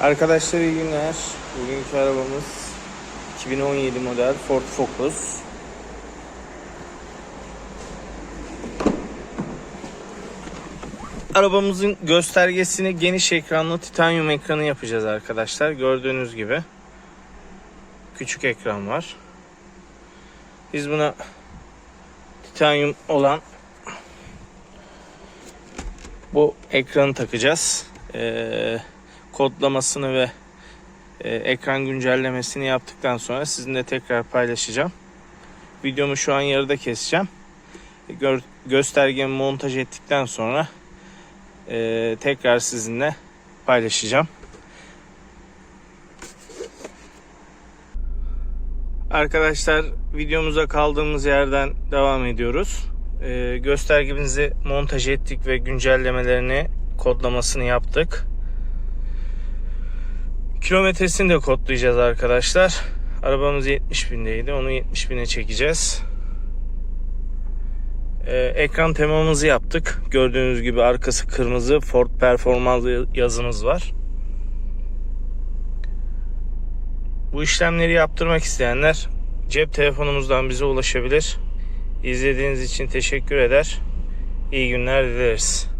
Arkadaşlar iyi günler. Bugünkü arabamız 2017 model Ford Focus. Arabamızın göstergesini geniş ekranlı titanyum ekranı yapacağız arkadaşlar. Gördüğünüz gibi küçük ekran var. Biz buna titanyum olan bu ekranı takacağız. Ee, kodlamasını ve e, ekran güncellemesini yaptıktan sonra sizinle tekrar paylaşacağım. Videomu şu an yarıda keseceğim. Gör, göstergemi montaj ettikten sonra e, tekrar sizinle paylaşacağım. Arkadaşlar videomuza kaldığımız yerden devam ediyoruz. E, göstergemizi montaj ettik ve güncellemelerini kodlamasını yaptık. Kilometresini de kodlayacağız arkadaşlar. Arabamız 70 bindeydi. Onu 70 bine çekeceğiz. Ee, ekran temamızı yaptık. Gördüğünüz gibi arkası kırmızı Ford Performans yazımız var. Bu işlemleri yaptırmak isteyenler cep telefonumuzdan bize ulaşabilir. İzlediğiniz için teşekkür eder. İyi günler dileriz.